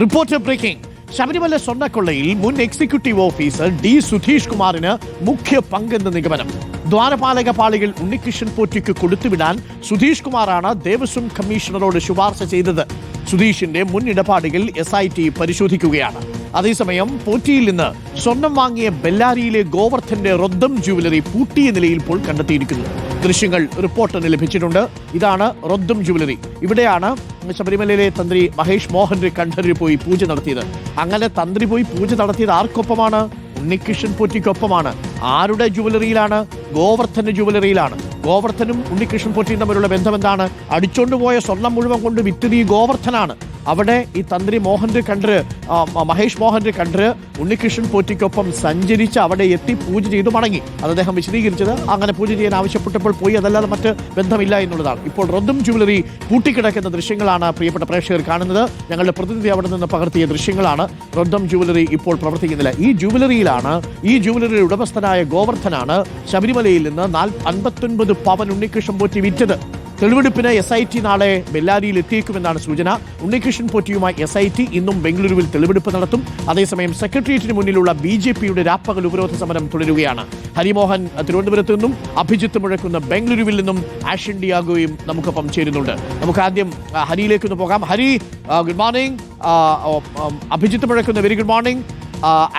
Reporter breaking Sabarimala സ്വർണക്കൊള്ളയിൽ മുൻ executive officer D Sudheesh കുമാറിന് മുഖ്യ പങ്കെന്ന നിഗമനം. ദ്വാരപാലക പാളികൾ ഉണ്ണികൃഷ്ണൻ പോറ്റിക്ക് കൊടുത്തുവിടാൻ സുധീഷ് കുമാറാണ് ദേവസ്വം കമ്മീഷണറോട് ശുപാർശ ചെയ്തത്. സുധീഷിന്റെ മുൻ ഇടപാടുകൾ എസ് ഐ ടി പരിശോധിക്കുകയാണ്. അതേസമയം പോറ്റിയിൽ നിന്ന് സ്വർണം വാങ്ങിയ ബെല്ലാരിയിലെ ഗോവർദ്ധന്റെ റൊദ്ദം ജുവലറി പൂട്ടിയ നിലയിൽ ഇപ്പോൾ കണ്ടെത്തിയിരിക്കുന്നു. ദൃശ്യങ്ങൾ റിപ്പോർട്ടിന് ലഭിച്ചിട്ടുണ്ട്. ഇതാണ് റൊദ്ദം ജുവലറി ഇവിടെയാണ് ശബരിമലയിലെ തന്ത്രി മഹേഷ് മോഹൻ കണ്ഠര് പോയി പൂജ നടത്തിയത്. അങ്ങനെ തന്ത്രി പോയി പൂജ നടത്തിയത് ആർക്കൊപ്പമാണ്? ഉണ്ണികൃഷ്ണൻ പോറ്റിക്കൊപ്പമാണ്. ആരുടെ ജുവലറിയിലാണ്? ഗോവർദ്ധന്റെ ജുവലറിയിലാണ്. ഗോവർദ്ധനും ഉണ്ണികൃഷ്ണൻ പോറ്റിയും തമ്മിലുള്ള ബന്ധം എന്താണ് അടിച്ചോണ്ടുപോയ സ്വർണം മുഴുവൻ കൊണ്ട് വിറ്റത് ഗോവർദ്ധനാണ്. അവിടെ ഈ തന്ത്രി മോഹന്റെ കണ്ട് മഹേഷ് മോഹന്റെ കണ്ട് ഉണ്ണികൃഷ്ണൻ പോറ്റിക്കൊപ്പം സഞ്ചരിച്ച് അവിടെ എത്തി പൂജ ചെയ്തു മടങ്ങി. അത് അദ്ദേഹം വിശദീകരിച്ചത് അങ്ങനെ പൂജ ചെയ്യാൻ ആവശ്യപ്പെട്ടപ്പോൾ പോയി അതല്ലാതെ മറ്റ് ബന്ധമില്ല എന്നുള്ളതാണ്. ഇപ്പോൾ റദ്ദും ജുവലറി പൂട്ടിക്കിടക്കുന്ന ദൃശ്യങ്ങളാണ് പ്രിയപ്പെട്ട പ്രേക്ഷകർ കാണുന്നത്. ഞങ്ങളുടെ പ്രതിനിധി അവിടെ നിന്ന് പകർത്തിയ ദൃശ്യങ്ങളാണ്. റദ്ദം ജുവലറി ഇപ്പോൾ പ്രവർത്തിക്കുന്നില്ല. ഈ ജുവലറിയിലാണ് ഈ ജുവലറിയുടെ ഉടമസ്ഥനായ ഗോവർദ്ധനാണ് ശബരിമലയിൽ നിന്ന് നാല് അൻപത്തൊൻപത് പവൻ ഉണ്ണികൃഷ്ണൻ പോറ്റി വിറ്റത്. തെളിവെടുപ്പിന് എസ് ഐ ടി നാളെ ബെല്ലാരിയിൽ എത്തിയേക്കുമെന്നാണ് സൂചന. ഉണ്ണികൃഷ്ണൻ പോറ്റിയുമായി എസ് ഐ ടി ഇന്നും ബംഗളൂരുവിൽ തെളിവെടുപ്പ് നടത്തും. അതേസമയം സെക്രട്ടേറിയറ്റിന് മുന്നിലുള്ള ബി ജെ പിയുടെ രാപ്പകൽ ഉപരോധ സമരം തുടരുകയാണ്. ഹരിമോഹൻ തിരുവനന്തപുരത്ത് നിന്നും അഭിജിത്ത് മുഴക്കുന്ന ബംഗളൂരുവിൽ നിന്നും ആഷൻ ഡിയാഗോയും നമുക്കൊപ്പം ചേരുന്നുണ്ട്. നമുക്ക് ആദ്യം ഹരിയിലേക്ക് ഒന്ന് പോകാം. ഹരി ഗുഡ് മോർണിംഗ് അഭിജിത്ത് മുഴക്കുന്ന very good morning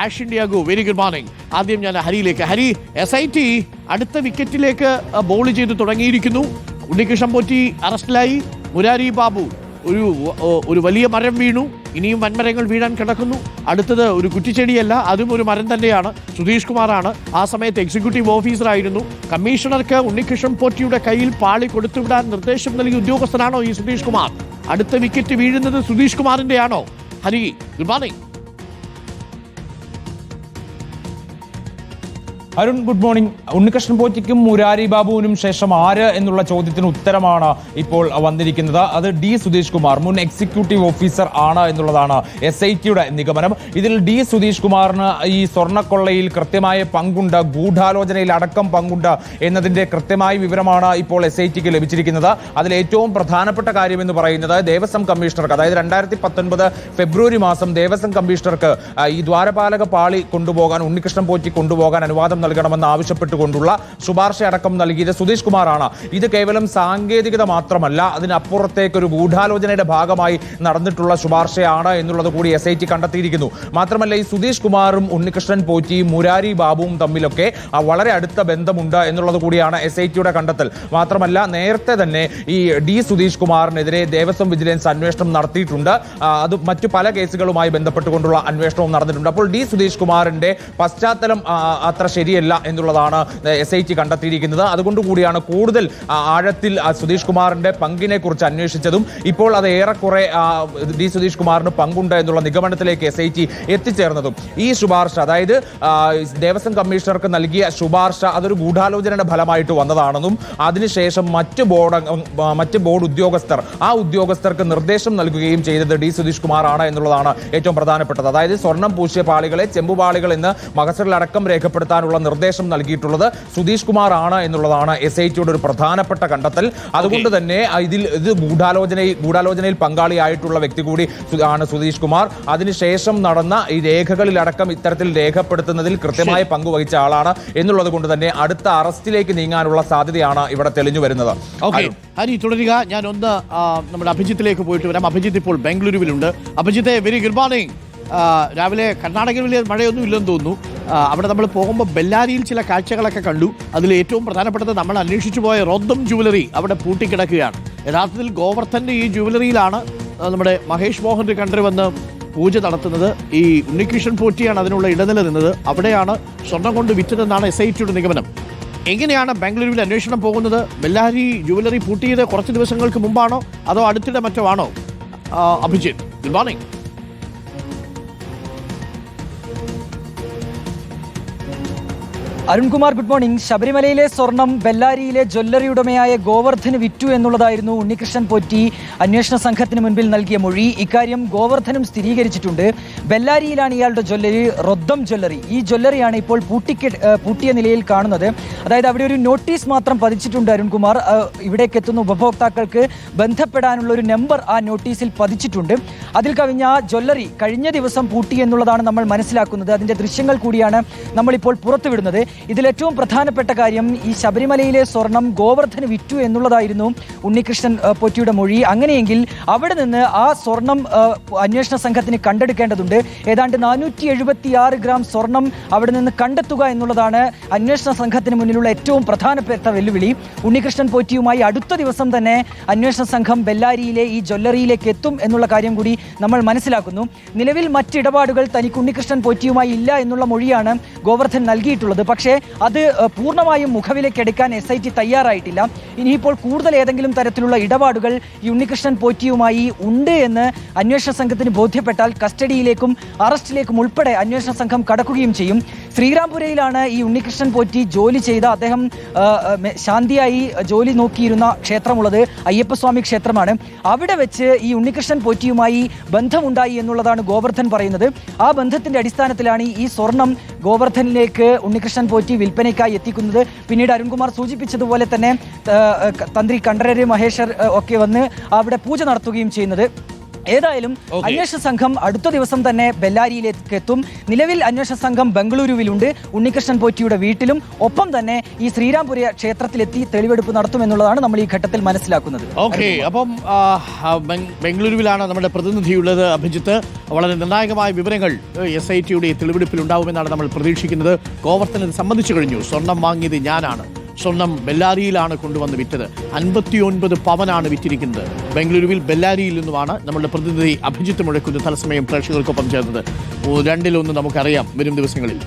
Ashan Diego very good morning ആദ്യം ഞാൻ ഹരിയിലേക്ക്. ഹരി എസ് ഐ ടി അടുത്ത വിക്കറ്റിലേക്ക് ബോൾ ചെയ്ത് തുടങ്ങിയിരിക്കുന്നു. ഉണ്ണികൃഷ്ണൻ പോറ്റി അറസ്റ്റിലായി. മുരാരി ബാബു ഒരു ഒരു വലിയ മരം വീണു. ഇനിയും വൻമരങ്ങൾ വീഴാൻ കിടക്കുന്നു. അടുത്തത് ഒരു കുറ്റിച്ചെടിയല്ല അതും ഒരു മരം തന്നെയാണ്. സുധീഷ് കുമാറാണ്. ആ സമയത്ത് എക്സിക്യൂട്ടീവ് ഓഫീസറായിരുന്നു കമ്മീഷണർക്ക് ഉണ്ണികൃഷ്ണൻ പോറ്റിയുടെ കയ്യിൽ പാളി കൊടുത്തുവിടാൻ നിർദ്ദേശം നൽകിയ ഉദ്യോഗസ്ഥനാണോ ഈ സുധീഷ് കുമാർ? അടുത്ത വിക്കറ്റ് വീഴുന്നത് Sudheesh കുമാറിന്റെയാണോ Hari good morning Arun good morning Unnikrishnan പോറ്റിക്കും Murari ബാബുവിനും ശേഷം ആര് എന്നുള്ള ചോദ്യത്തിന് ഉത്തരമാണ് ഇപ്പോൾ വന്നിരിക്കുന്നത്. അത് ഡി സുധീഷ് കുമാർ മുൻ എക്സിക്യൂട്ടീവ് ഓഫീസർ ആണ് എന്നുള്ളതാണ് എസ് ഐ ടിയുടെ നിഗമനം. ഇതിൽ ഡി സുധീഷ് കുമാറിന് ഈ സ്വർണക്കൊള്ളയിൽ കൃത്യമായ പങ്കുണ്ട് ഗൂഢാലോചനയിൽ അടക്കം പങ്കുണ്ട് എന്നതിന്റെ കൃത്യമായ വിവരമാണ് ഇപ്പോൾ എസ് ഐ ടിക്ക് ലഭിച്ചിരിക്കുന്നത്. അതിൽ ഏറ്റവും പ്രധാനപ്പെട്ട കാര്യം എന്ന് പറയുന്നത് ദേവസ്വം കമ്മീഷണർക്ക് അതായത് രണ്ടായിരത്തി പത്തൊൻപത് ഫെബ്രുവരി മാസം ദേവസ്വം കമ്മീഷണർക്ക് ഈ ദ്വാരപാലക പാളി കൊണ്ടുപോകാൻ ഉണ്ണികൃഷ്ണൻ പോറ്റി കൊണ്ടുപോകാൻ അനുവാദം നൽകണമെന്ന് ആവശ്യപ്പെട്ടുകൊണ്ടുള്ള ശുപാർശ അടക്കം നൽകിയത് സുധീഷ് കുമാറാണ്. ഇത് കേവലം സാങ്കേതികത മാത്രമല്ല അതിനപ്പുറത്തേക്ക് ഒരു ഗൂഢാലോചനയുടെ ഭാഗമായി നടന്നിട്ടുള്ള ശുപാർശയാണ് എന്നുള്ളത് കൂടി എസ് ഐ ടി കണ്ടെത്തിയിരിക്കുന്നു. മാത്രമല്ല ഈ സുധീഷ് കുമാറും ഉണ്ണികൃഷ്ണൻ പോറ്റിയും മുരാരി ബാബുവും തമ്മിലൊക്കെ വളരെ അടുത്ത ബന്ധമുണ്ട് എന്നുള്ളത് കൂടിയാണ് എസ് ഐ ടിയുടെ കണ്ടെത്തൽ. മാത്രമല്ല നേരത്തെ തന്നെ ഈ ഡി സുധീഷ് കുമാറിനെതിരെ ദേവസ്വം വിജിലൻസ് അന്വേഷണം നടത്തിയിട്ടുണ്ട്. അത് മറ്റു പല കേസുകളുമായി ബന്ധപ്പെട്ടുകൊണ്ടുള്ള അന്വേഷണവും നടന്നിട്ടുണ്ട്. അപ്പോൾ ഡി സുധീഷ് കുമാറിന്റെ പശ്ചാത്തലം അത്ര അത്ര ശരിയല്ല എന്നുള്ളതാണ് എസ് ഐ ടി കണ്ടെത്തിയിരിക്കുന്നത്. അതുകൊണ്ടുകൂടിയാണ് കൂടുതൽ ആഴത്തിൽ സുധീഷ് കുമാറിന്റെ പങ്കിനെ കുറിച്ച് അന്വേഷിച്ചതും. ഇപ്പോൾ അത് ഏറെക്കുറെ ഡി സുധീഷ് കുമാറിന് പങ്കുണ്ട് എന്നുള്ള നിഗമനത്തിലേക്ക് എസ് ഐ ടി എത്തിച്ചേർന്നതും. ഈ ശുപാർശ അതായത് ദേവസ്വം കമ്മീഷണർക്ക് നൽകിയ ശുപാർശ അതൊരു ഗൂഢാലോചനയുടെ ഫലമായിട്ട് വന്നതാണെന്നും അതിനുശേഷം മറ്റ് ബോർഡ് മറ്റ് ബോർഡ് ഉദ്യോഗസ്ഥർ ആ ഉദ്യോഗസ്ഥർക്ക് നിർദ്ദേശം നൽകുകയും ചെയ്തത് ഡി സുധീഷ് കുമാറാണ് എന്നുള്ളതാണ് ഏറ്റവും പ്രധാനപ്പെട്ടത്. അതായത് സ്വർണം പൂശിയ പാളികളെ ചെമ്പുപാളികൾ എന്ന് മകസറിലടക്കം രേഖപ്പെടുത്താനുള്ള നിർദ്ദേശം നൽകിയിട്ടുള്ളത് സുധീഷ് കുമാർ ആണ് എന്നുള്ളതാണ് എസ് ഐ ടിയുടെ ഒരു പ്രധാനപ്പെട്ട കണ്ടെത്തൽ. അതുകൊണ്ട് തന്നെ ഇതിൽ ഇത് ഗൂഢാലോചനയിൽ ഗൂഢാലോചനയിൽ പങ്കാളിയായിട്ടുള്ള വ്യക്തി കൂടി ആണ് സുധീഷ് കുമാർ. അതിനുശേഷം നടന്ന ഈ രേഖകളിലടക്കം ഇത്തരത്തിൽ രേഖപ്പെടുത്തുന്നതിൽ കൃത്യമായ പങ്കുവഹിച്ച ആളാണ്. എന്നുള്ളത് കൊണ്ട് തന്നെ അടുത്ത അറസ്റ്റിലേക്ക് നീങ്ങാനുള്ള സാധ്യതയാണ് ഇവിടെ തെളിഞ്ഞു വരുന്നത്. ഹരി തുടരുക. ഞാൻ ഒന്ന് നമ്മുടെ അഭിജിത്തിലേക്ക് പോയിട്ട് വരാം. അഭിജിത്ത് ഇപ്പോൾ ബാംഗ്ലൂരുവിലുണ്ട് അഭിജിത്തെ വെരി ഗുഡ് മോർണിംഗ് രാവിലെ കർണാടകയിൽ വലിയ മഴയൊന്നും ഇല്ലെന്ന് തോന്നുന്നു അവിടെ നമ്മൾ പോകുമ്പോൾ ബെല്ലാരിയിൽ ചില കാഴ്ചകളൊക്കെ കണ്ടു. അതിൽ ഏറ്റവും പ്രധാനപ്പെട്ടത് നമ്മൾ അന്വേഷിച്ചു പോയ റോദ്ദം ജുവലറി അവിടെ പൂട്ടിക്കിടക്കുകയാണ്. യഥാർത്ഥത്തിൽ ഗോവർദ്ധന്റെ ഈ ജുവലറിയിലാണ് നമ്മുടെ മഹേഷ് മോഹൻ കണ്ടറി വന്ന് പൂജ നടത്തുന്നത്. ഈ ഉണ്ണികൃഷ്ണൻ പോറ്റിയാണ് അതിനുള്ള ഇടനില നിന്നത്. അവിടെയാണ് സ്വർണം കൊണ്ട് വിറ്റതെന്നാണ് എസ് ഐ ടിയുടെ നിഗമനം. എങ്ങനെയാണ് ബാംഗ്ലൂരുവിൽ അന്വേഷണം പോകുന്നത്? ബെല്ലാരി ജുവലറി പൂട്ടിയത് കുറച്ച് ദിവസങ്ങൾക്ക് മുമ്പാണോ? അതോ അടുത്തിടെ മറ്റോ ആണോ? Abhijith good morning Arunkumar good morning. ശബരിമലയിലെ സ്വർണം ബെല്ലാരിയിലെ ജ്വല്ലറി ഉടമയായ ഗോവർദ്ധന് വിറ്റു എന്നുള്ളതായിരുന്നു ഉണ്ണികൃഷ്ണൻ പോറ്റി അന്വേഷണ സംഘത്തിന് മുൻപിൽ നൽകിയ മൊഴി. ഇക്കാര്യം ഗോവർദ്ധനും സ്ഥിരീകരിച്ചിട്ടുണ്ട്. ബെല്ലാരിയിലാണ് ഇയാളുടെ ജ്വല്ലറി റൊദ്ദം ജ്വല്ലറി. ഈ ജ്വല്ലറിയാണ് ഇപ്പോൾ പൂട്ടിക്ക് പൂട്ടിയ നിലയിൽ കാണുന്നത്. അതായത് അവിടെ ഒരു നോട്ടീസ് മാത്രം പതിച്ചിട്ടുണ്ട് അരുൺകുമാർ. ഇവിടേക്ക് എത്തുന്ന ഉപഭോക്താക്കൾക്ക് ബന്ധപ്പെടാനുള്ള ഒരു നമ്പർ ആ നോട്ടീസിൽ പതിച്ചിട്ടുണ്ട്. അതിൽ കവിഞ്ഞ ആ ജ്വല്ലറി കഴിഞ്ഞ ദിവസം പൂട്ടി എന്നുള്ളതാണ് നമ്മൾ മനസ്സിലാക്കുന്നത്. അതിന്റെ ദൃശ്യങ്ങൾ കൂടിയാണ് നമ്മളിപ്പോൾ പുറത്തുവിടുന്നത്. ഇതിൽ ഏറ്റവും പ്രധാനപ്പെട്ട കാര്യം ഈ ശബരിമലയിലെ സ്വർണം ഗോവർദ്ധന് വിറ്റു എന്നുള്ളതായിരുന്നു ഉണ്ണികൃഷ്ണൻ പോറ്റിയുടെ മൊഴി. അങ്ങനെയെങ്കിൽ അവിടെ നിന്ന് ആ സ്വർണം അന്വേഷണ സംഘത്തിന് കണ്ടെടുക്കേണ്ടതുണ്ട്. ഏതാണ്ട് നാനൂറ്റി എഴുപത്തി ആറ് ഗ്രാം സ്വർണം അവിടെ നിന്ന് കണ്ടെത്തുക എന്നുള്ളതാണ് അന്വേഷണ സംഘത്തിന് മുന്നിലുള്ള ഏറ്റവും പ്രധാനപ്പെട്ട വെല്ലുവിളി. ഉണ്ണികൃഷ്ണൻ പോറ്റിയുമായി അടുത്ത ദിവസം തന്നെ അന്വേഷണ സംഘം ബെല്ലാരിയിലെ ഈ ജ്വല്ലറിയിലേക്ക് എത്തും എന്നുള്ള കാര്യം കൂടി നമ്മൾ മനസ്സിലാക്കുന്നു. നിലവിൽ മറ്റിടപാടുകൾ തനിക്ക് ഉണ്ണികൃഷ്ണൻ പോറ്റിയുമായി ഇല്ല എന്നുള്ള മൊഴിയാണ് ഗോവർദ്ധൻ നൽകിയിട്ടുള്ളത്. പക്ഷേ അത് പൂർണമായും മുഖവിലേക്ക് എടുക്കാൻ എസ് ഐ ടി തയ്യാറായിട്ടില്ല. ഇനിയിപ്പോൾ കൂടുതൽ ഏതെങ്കിലും തരത്തിലുള്ള ഇടപാടുകൾ ഈ ഉണ്ണികൃഷ്ണൻ പോറ്റിയുമായി ഉണ്ട് എന്ന് അന്വേഷണ സംഘത്തിന് ബോധ്യപ്പെട്ടാൽ കസ്റ്റഡിയിലേക്കും അറസ്റ്റിലേക്കും ഉൾപ്പെടെ അന്വേഷണ സംഘം കടക്കുകയും ചെയ്യും. ശ്രീരാംപുരയിലാണ് ഈ ഉണ്ണികൃഷ്ണൻ പോറ്റി ജോലി ചെയ്ത. അദ്ദേഹം ശാന്തിയായി ജോലി നോക്കിയിരുന്ന ക്ഷേത്രമുള്ളത് അയ്യപ്പസ്വാമി ക്ഷേത്രമാണ്. അവിടെ വെച്ച് ഈ ഉണ്ണികൃഷ്ണൻ പോറ്റിയുമായി ബന്ധമുണ്ടായി എന്നുള്ളതാണ് ഗോവർദ്ധൻ പറയുന്നത്. ആ ബന്ധത്തിന്റെ അടിസ്ഥാനത്തിലാണ് ഈ സ്വർണം ഗോവർദ്ധനിലേക്ക് ഉണ്ണികൃഷ്ണൻ പോറ്റി വിൽപ്പനയ്ക്കായി എത്തിക്കുന്നത്. പിന്നീട് അരുൺകുമാർ സൂചിപ്പിച്ചതുപോലെ തന്നെ തന്ത്രി കണ്ഠരര് മഹേശ്വർ ഒക്കെ വന്ന് അവിടെ പൂജ നടത്തുകയും ചെയ്യുന്നത്. ഏതായാലും അന്വേഷണ സംഘം അടുത്ത ദിവസം തന്നെ ബെല്ലാരിയിലേക്ക് എത്തും. നിലവിൽ അന്വേഷണ സംഘം ബംഗളൂരുവിലുണ്ട്. ഉണ്ണികൃഷ്ണൻ പോറ്റിയുടെ വീട്ടിലും ഒപ്പം തന്നെ ഈ ശ്രീരാംപുര ക്ഷേത്രത്തിലെത്തി തെളിവെടുപ്പ് നടത്തുമെന്നുള്ളതാണ് നമ്മൾ ഈ ഘട്ടത്തിൽ മനസ്സിലാക്കുന്നത്. ഓക്കെ അപ്പം ബംഗളൂരുവിലാണ് നമ്മുടെ പ്രതിനിധിയുള്ളത് അഭിജിത്ത്. വളരെ നിർണായകമായ വിവരങ്ങൾ എസ് ഐ ടിയുടെ തെളിവെടുപ്പിൽ ഉണ്ടാവുമെന്നാണ് നമ്മൾ പ്രതീക്ഷിക്കുന്നത്. കോവർത്തനെ സംബന്ധിച്ചു കഴിഞ്ഞു. സ്വർണം വാങ്ങിയത് ഞാനാണ്. സ്വർണം ബെല്ലാരിയിലാണ് കൊണ്ടുവന്ന് വിറ്റത്. അൻപത്തിയൊൻപത് പവനാണ് വിറ്റിരിക്കുന്നത്. ബംഗളൂരുവിൽ ബെല്ലാരിയിൽ നിന്നുമാണ് നമ്മുടെ പ്രതിനിധി അഭിജിത്ത് മുഴക്കുന്ന തലസമയം പ്രേക്ഷകർക്കൊപ്പം ചേർന്നത്. രണ്ടിലൊന്ന് നമുക്കറിയാം വരും ദിവസങ്ങളിൽ.